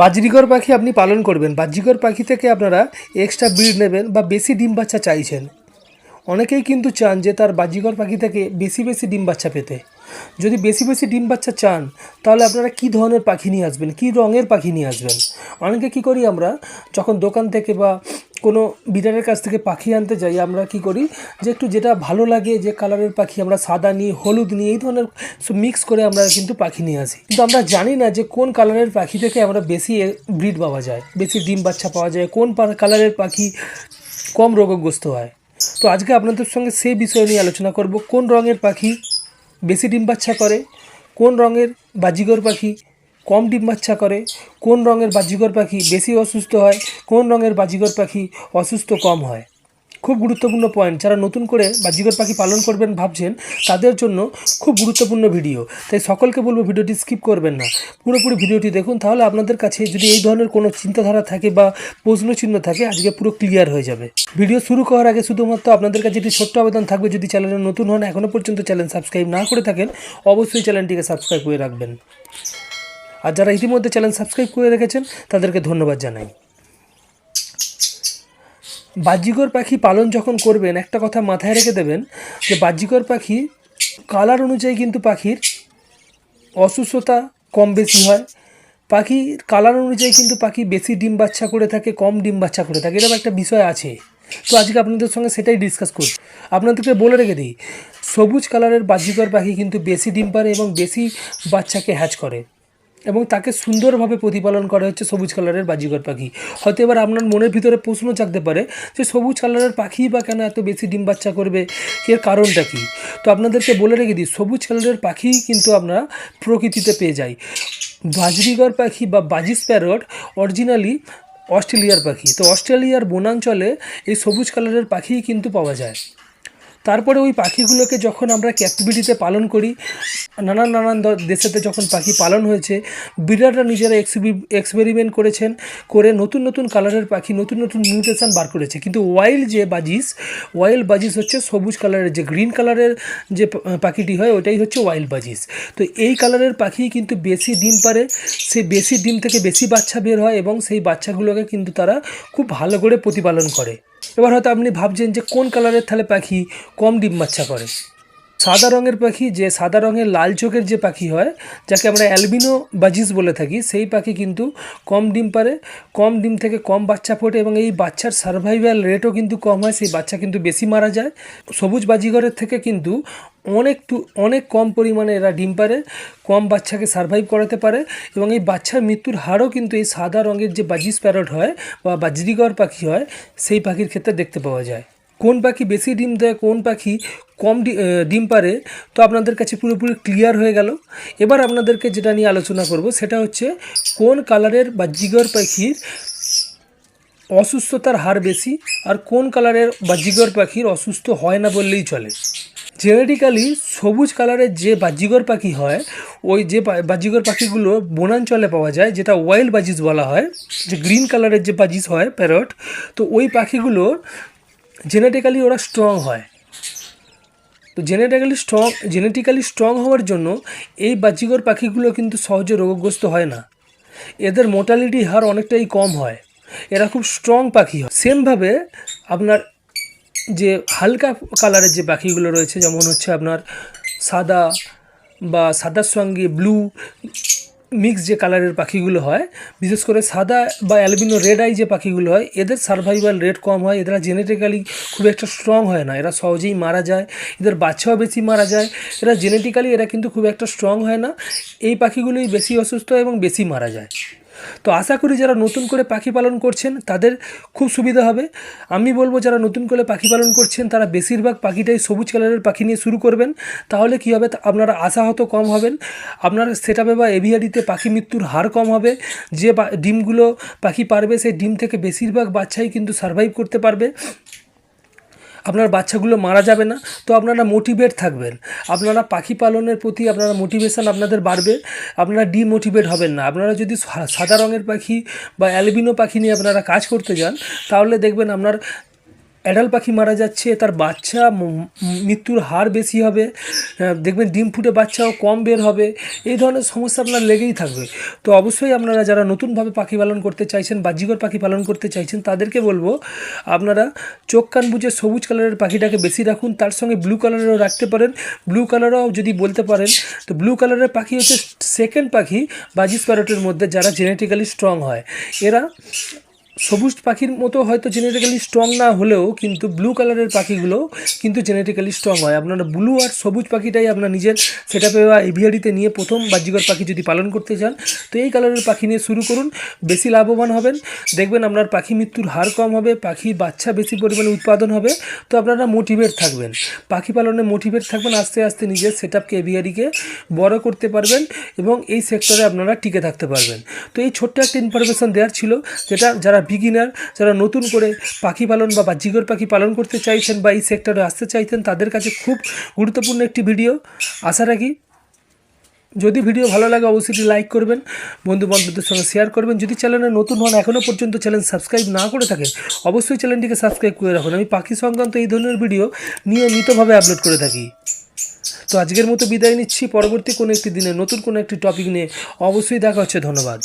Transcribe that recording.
বাজরিগর পাখি আপনি পালন করবেন। বাজরিগর পাখি থেকে আপনারা এক্সট্রা ব্রিড নেবেন বা বেশি ডিম বাচ্চা চাইছেন। অনেকেই কিন্তু চান যে তার বাজিগর পাখি থেকে বেশি বেশি ডিম বাচ্চা পেতে। যদি বেশি বেশি ডিম বাচ্চা চান, তাহলে আপনারা কি ধরনের পাখি নিয়ে আসবেন? কি রঙের পাখি নিয়ে আসবেন? অনেকে কি করি আমরা, যখন দোকান থেকে বা কোনো বিডারের কাছ থেকে পাখি আনতে যাই, আমরা কি করি যে একটু যেটা ভালো লাগে, যে কালারের পাখি আমরা সাদা নিয়ে হলুদ নিয়ে এই ধরনের মিক্স করে আমরা কিন্তু পাখি নিয়ে আসি। কিন্তু আমরা জানি না যে কোন কালারের পাখি থেকে আমরা বেশি ব্রিড পাওয়া যায়, বেশি ডিম বাচ্চা পাওয়া যায়, কোন কালারের পাখি কম রোগগ্রস্ত হয়। তো আজকে আপনাদের সঙ্গে সেই বিষয় নিয়ে আলোচনা করব, কোন রঙের পাখি বেশি ডিম বাচ্চা করে, কোন রঙের বাজিগর পাখি কম ডিম বাচ্চা করে, কোন রঙের বাজিগর পাখি বেশি অসুস্থ হয়, কোন রঙের বাজিগর পাখি অসুস্থ কম হয়? খুব গুরুত্বপূর্ণ পয়েন্ট যারা নতুন করে বাজিগর পাখি পালন করবেন ভাবছেন, তাদের জন্য খুব গুরুত্বপূর্ণ ভিডিও তাই সকলকে বলব ভিডিওটি স্কিপ করবেন না। পুরোপুরি ভিডিওটি দেখুন, তাহলে আপনাদের কাছে যদি এই ধরনের কোনো চিন্তাধারা থাকে বা প্রশ্ন চিহ্ন থাকে, আজকে পুরো ক্লিয়ার হয়ে যাবে। ভিডিও শুরু করার আগে শুধুমাত্র আপনাদের কাছে একটি ছোট্ট আবেদন থাকবে, যদি চ্যানেলে নতুন হন এখনও পর্যন্ত চ্যানেল সাবস্ক্রাইব না করে থাকেন, অবশ্যই চ্যানেলটিকে সাবস্ক্রাইব করে রাখবেন। আর যারা ইতিমধ্যে চ্যানেল সাবস্ক্রাইব করে রেখেছেন, তাদেরকে ধন্যবাদ জানাই। বাহ্যিকর পাখি পালন যখন করবেন, একটা কথা মাথায় রেখে দেবেন যে বাহ্যিকর পাখি কালার অনুযায়ী কিন্তু পাখির অসুস্থতা কম বেশি হয়। পাখির কালার অনুযায়ী কিন্তু পাখি বেশি ডিম বাচ্চা করে থাকে, কম ডিম বাচ্চা করে থাকে। এরকম একটা বিষয় আছে। তো আজকে আপনাদের সঙ্গে সেটাই ডিসকাস করি আপনাদেরকে বলে রেখে দিই, সবুজ কালারের বাহ্যিকর পাখি কিন্তু বেশি ডিম পারে এবং বেশি বাচ্চাকে হ্যাচ করে। এবং তাকে সুন্দরভাবে প্রতিপালন করা হচ্ছে সবুজ কালারের বাজিগর পাখি। হয়তো এবার আপনার মনের ভিতরে প্রশ্ন জাগতে পারে যে সবুজ কালারের পাখি বা কেন এত বেশি ডিম বাচ্চা করবে? এর কারণটা কি? তো আপনাদেরকে বলে রেখে দিই, সবুজ কালারের পাখি কিন্তু আমরা প্রকৃতিতে পেয়ে যাই। বাজরিগর পাখি বা বাজিস প্যারট অরিজিনালি অস্ট্রেলিয়ার পাখি। তো অস্ট্রেলিয়ার বনাঞ্চলে এই সবুজ কালারের পাখিই কিন্তু পাওয়া যায়। তারপরে ওই পাখিগুলোকে যখন আমরা ক্যাপটিভিটিতে পালন করি, নানান নানান দেশেতে যখন পাখি পালন হয়েছে বিরাটরা নিজেরা এক্সপেরিমেন্ট করেছেন, করে নতুন নতুন কালারের পাখি, নতুন নতুন মিউটেশন বার করেছে। কিন্তু ওয়াইল্ড যে বাজিস ওয়াইল্ড বাজিস হচ্ছে সবুজ কালারের যে গ্রিন কালারের যে পাখিটি হয়, ওটাই হচ্ছে ওয়াইল্ড বাজিস। তো এই কালারের পাখি কিন্তু বেশি ডিম পারে সেই বেশি ডিম থেকে বেশি বাচ্চা বের হয় এবং সেই বাচ্চাগুলোকে কিন্তু তারা খুব ভালো করে প্রতিপালন করে। এবার হয়তো আপনি ভাবছেন যে কোন কালারের থালে পাখি কম ডিম বাচ্চা করে? সাদা রঙের পাখি, যে সাদা রঙের লাল চোখের যে পাখি হয়, যাকে আমরা অ্যালবিনো বাজিস বলে থাকি, সেই পাখি কিন্তু কম ডিম পারে, কম ডিম থেকে কম বাচ্চা ফোটে এবং এই বাচ্চার সার্ভাইভাল রেটও কিন্তু কম হয়, সেই বাচ্চা কিন্তু বেশি মারা যায়। সবুজ বাজিঘরের থেকে কিন্তু অনেক অনেক কম পরিমাণে এরা ডিম পারে, কম বাচ্চাকে সার্ভাইভ করাতে পারে এবং এই বাচ্চার মৃত্যুর হারও কিন্তু এই সাদা রঙের যে বাজিস প্যারট হয় বা বাজরিগর পাখি হয়, সেই পাখির ক্ষেত্রে দেখতে পাওয়া যায়। কোন পাখি বেশি ডিম দেয়, কোন পাখি কম ডিম পারে, তো আপনাদের কাছে পুরোপুরি ক্লিয়ার হয়ে গেল। এবার আপনাদেরকে যেটা নিয়ে আলোচনা করব, সেটা হচ্ছে কোন কালারের বাজিগর পাখির অসুস্থতার হার বেশি আর কোন কালারের বাজিগর পাখির অসুস্থ হয় না বললেই চলে। জেনেটিক্যালি সবুজ কালারের যে বাজিগর পাখি হয়, ওই যে বা- বাজিগর পাখিগুলো বনাঞ্চলে পাওয়া যায়, যেটা ওয়াইল্ড বাজিস বলা হয়, যে গ্রিন কালারের যে বাজিস হয় প্যারট তো ওই পাখিগুলো জেনেটিক্যালি ওরা স্ট্রং হয়। তো জেনেটিক্যালি স্ট্রং জেনেটিক্যালি স্ট্রং হওয়ার জন্য এই বাজিগর পাখিগুলো কিন্তু সহজে রোগগ্রস্ত হয় না। এদের মোর্টালিটি হার অনেকটাই কম হয়। এরা খুব স্ট্রং পাখি হয়। সেমভাবে আপনার যে হালকা কালারের যে পাখিগুলো রয়েছে, যেমন হচ্ছে আপনার সাদা বা সাদার সঙ্গে ব্লু মিক্স যে কালারের পাখিগুলো হয়, বিশেষ করে সাদা বা অ্যালবিনো রেড আই যে পাখিগুলো হয়, এদের সার্ভাইভাল রেট কম হয় এরা জেনেটিক্যালি খুব একটা স্ট্রং হয় না, এরা সহজেই মারা যায়, এদের বাচ্চাও বেশি মারা যায়, এরা জেনেটিক্যালি এরা কিন্তু খুব একটা স্ট্রং হয় না, এই পাখিগুলোই বেশি অসুস্থ এবং বেশি মারা যায়। তো আশা করি যারা নতুন করে পাখি পালন করছেন, তাদের খুব সুবিধা হবে। আমি বলব যারা নতুন করে পাখি পালন করছেন, তারা বেশিরভাগ পাখিটাই সবুজ কালারের পাখি নিয়ে শুরু করবেন। তাহলে কী হবে? আপনারা আশাহত কম হবেন। আপনার সেটাপে বা এভিয়ারিতে পাখি মৃত্যুর হার কম হবে। যে ডিমগুলো পাখি পারবে, সেই ডিম থেকে বেশিরভাগ বাচ্চাই কিন্তু সার্ভাইভ করতে পারবে। আপনার বাচ্চাগুলো মারা যাবে না, তো আপনারা মোটিভেট থাকবেন। আপনারা পাখি পালনের প্রতি আপনারা মোটিভেশান আপনাদের বাড়বে, আপনারা ডিমোটিভেট হবেন না। আপনারা যদি সাদা রঙের পাখি বা অ্যালবিনো পাখি নিয়ে আপনারা কাজ করতে যান, তাহলে দেখবেন আপনার অ্যাডাল্ট পাখি মারা যাচ্ছে, তার বাচ্চা মৃত্যুর হার বেশি হবে দেখবেন ডিম ফুটে বাচ্চাও কম বের হবে, এই ধরনের সমস্যা আপনার লেগেই থাকবে। তো অবশ্যই আপনারা যারা নতুনভাবে পাখি পালন করতে চাইছেন বাহ্যিকর পাখি পালন করতে চাইছেন, তাদেরকে বলব, আপনারা চোখ কান বুঝে সবুজ কালারের পাখিটাকে বেশি রাখুন, তার সঙ্গে ব্লু কালারেরও রাখতে পারেন, ব্লু কালারও যদি বলতে পারেন, তো ব্লু কালারের পাখি হচ্ছে সেকেন্ড পাখি বাজি স্প্যারোটের মধ্যে যারা জেনেটিক্যালি স্ট্রং হয়। এরা সবুজ পাখির মতো হয়তো জেনেটিক্যালি স্ট্রং না হলেও কিন্তু ব্লু কালারের পাখিগুলো কিন্তু জেনেটিক্যালি স্ট্রং হয়। আপনারা ব্লু আর সবুজ পাখিটাই আপনার নিজের সেট আপে বা এভিয়ারিতে নিয়ে প্রথম বাহ্যিকর পাখি যদি পালন করতে চান, তো এই কালারের পাখি নিয়ে শুরু করুন। বেশি লাভবান হবেন। দেখবেন আপনার পাখি মৃত্যুর হার কম হবে, পাখি বাচ্চা বেশি পরিমাণে উৎপাদন হবে, তো আপনারা মোটিভেট থাকবেন। পাখি পালনে মোটিভেট থাকবেন, আস্তে আস্তে নিজের সেট আপকে এভিয়ারিকে বড় করতে পারবেন এবং এই সেক্টরে আপনারা টিকে থাকতে পারবেন। তো এই ছোট্ট একটা ইনফরমেশন দেওয়ার ছিল, যেটা যারা বিগিনার যারা নতুন করে পাখি পালন বা বাহ্যিকর পাখি পালন করতে চাইছেন বা এই সেক্টরে আসতে চাইছেন তাদের কাছে খুব গুরুত্বপূর্ণ একটি ভিডিও আশা রাখি যদি ভিডিও ভালো লাগে, অবশ্যই লাইক করবেন বন্ধু বান্ধবদের সঙ্গে শেয়ার করবেন। যদি চ্যানেলে নতুন হন এখনও পর্যন্ত চ্যানেল সাবস্ক্রাইব না করে থাকেন, অবশ্যই চ্যানেলটিকে সাবস্ক্রাইব করে রাখুন। আমি পাখি সংক্রান্ত এই ধরনের ভিডিও নিয়মিতভাবে আপলোড করে থাকি। তো আজকের মতো বিদায় নিচ্ছি। পরবর্তী কোনো একটি দিনে নতুন কোনো একটি টপিক নিয়ে অবশ্যই দেখা হচ্ছে। ধন্যবাদ।